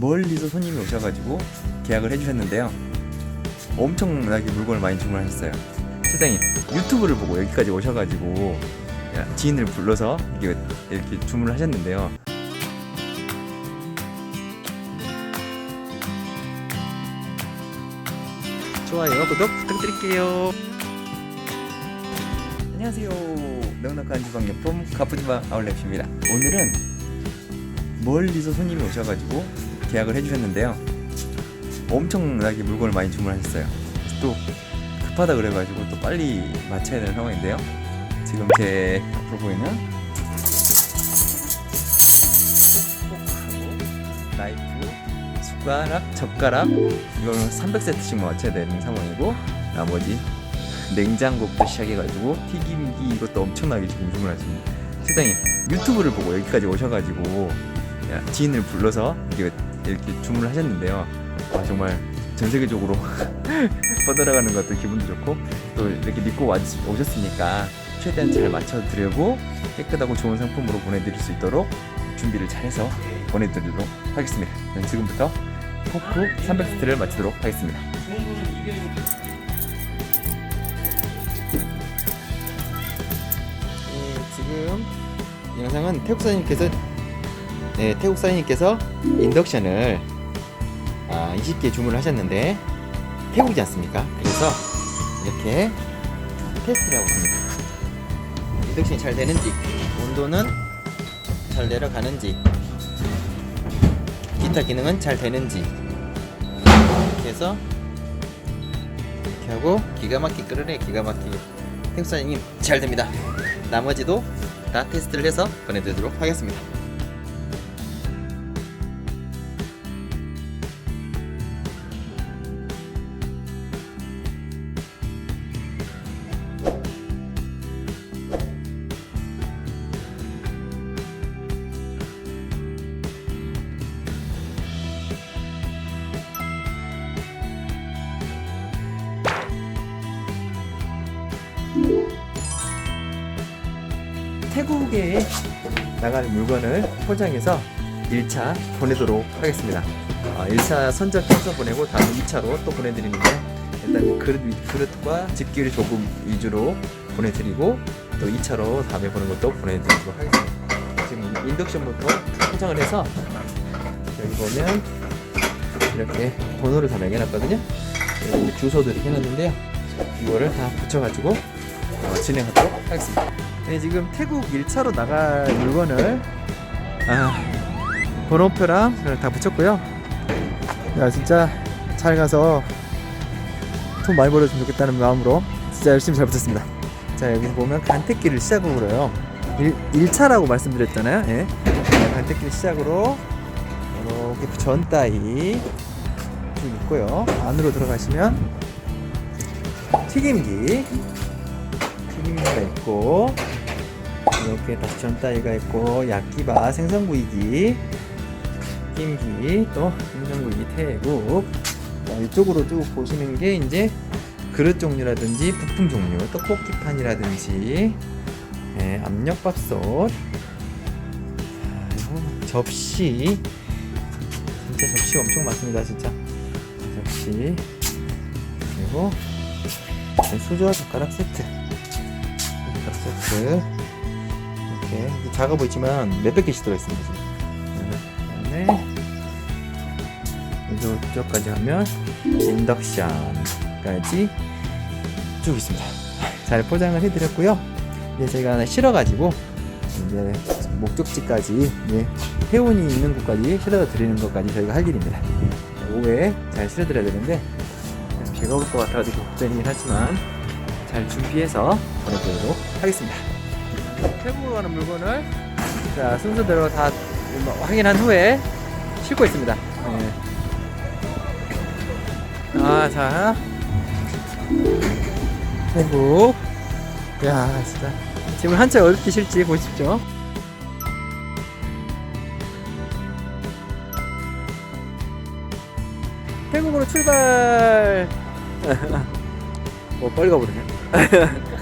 멀리서 손님이 오셔가지고 계약을 해주셨는데요. 엄청나게 물건을 많이 주문하셨어요. 세상에 유튜브를 보고 여기까지 오셔가지고 야, 지인을 불러서 이렇게, 이렇게 주문을 하셨는데요. 좋아요, 구독 부탁드릴게요. 안녕하세요. 넉넉한 주방용품 가프지방 아울렛입니다. 오늘은 멀리서 손님이 오셔가지고 계약을 해주셨는데요. 엄청나게 물건을 많이 주문하셨어요. 또 급하다 그래가지고 또 빨리 맞춰야 되는 상황인데요. 지금 제 앞으로 보이는 나이프, 숟가락, 젓가락 이걸 300세트씩 맞춰야 되는 상황이고 나머지 냉장고부터 시작해가지고 튀김기 이것도 엄청나게 지금 주문하십니다. 세상에 유튜브를 보고 여기까지 오셔가지고 야, 지인을 불러서 이렇게, 이렇게 주문을 하셨는데요. 아, 정말 전 세계적으로 뻗어나가는 것도 기분도 좋고 또 이렇게 믿고 와, 오셨으니까 최대한 잘 맞춰드리고 깨끗하고 좋은 상품으로 보내드릴 수 있도록 준비를 잘해서 보내드리도록 하겠습니다. 저는 지금부터 포크 300세트를 마치도록 하겠습니다. 네, 지금 영상은 태국 사장님께서 네, 태국 사장님께서 인덕션을 아, 20개 주문을 하셨는데 태국이지 않습니까? 그래서 이렇게 테스트를 하고 있습니다. 인덕션이 잘 되는지, 온도는 잘 내려가는지, 기타 기능은 잘 되는지 이렇게 해서 이렇게 하고 기가 막히게 끓으래 기가 막히게 태국 사장님 잘 됩니다. 나머지도 다 테스트를 해서 보내드리도록 하겠습니다. 태국에 나갈 물건을 포장해서 1차 보내도록 하겠습니다. 아, 1차 선적해서 보내고 다음 2차로 또 보내드리는데 일단 그릇, 위- 그릇과 집기를 조금 위주로 보내드리고 또 2차로 다음에 보는 것도 보내드리도록 하겠습니다. 지금 인덕션부터 포장을 해서 여기 보면 이렇게 번호를 다 매겨놨거든요. 주소도 이렇게 해놨는데요. 이거를 다 붙여가지고 어, 진행하도록 하겠습니다. 네, 지금 태국 1차로 나갈 물건을 아, 번호표랑 다 붙였고요. 야, 진짜 잘 가서 돈 많이 벌어주면 좋겠다는 마음으로 진짜 열심히 잘 붙였습니다. 자, 여기 보면 간택기를 시작으로 요 1, 1차라고 말씀드렸잖아요. 예. 자, 간택기를 시작으로 이렇게 전 따위 좀 있고요. 안으로 들어가시면 튀김기 있고 이렇게 다시 전 따위가 있고 야끼바 생선구이기 튀김기 또 생선구이기 태국. 자, 이쪽으로 쭉 보시는 게 이제 그릇 종류라든지 부품 종류 떡볶이판이라든지 예, 압력밥솥. 접시. 진짜 접시가 엄청 많습니다 진짜. 접시. 그리고 수저 젓가락 세트 젓가락 세트 이렇게 이게 작아 보이지만 몇백 개씩 들어있습니다 지금. 그다음에 이쪽까지 하면 인덕션까지 쭉 있습니다. 잘 포장을 해드렸고요. 이제 저희가 하나 실어가지고 이제 목적지까지 예, 회원이 있는 곳까지 실어다 드리는 것까지 저희가 할 일입니다. 오후에 잘 실어 드려야 되는데 제가 올 것 같아가지고 걱정이긴 하지만 잘 준비해서 보내드리도록 하겠습니다. 태국으로 가는 물건을 자 순서대로 다 확인한 후에 싣고 있습니다. 네. 아, 자 태국 야 진짜 지금 한참 어렵게 실지 보십시오. 태국으로 출발. 뭐 빨리 가버리네.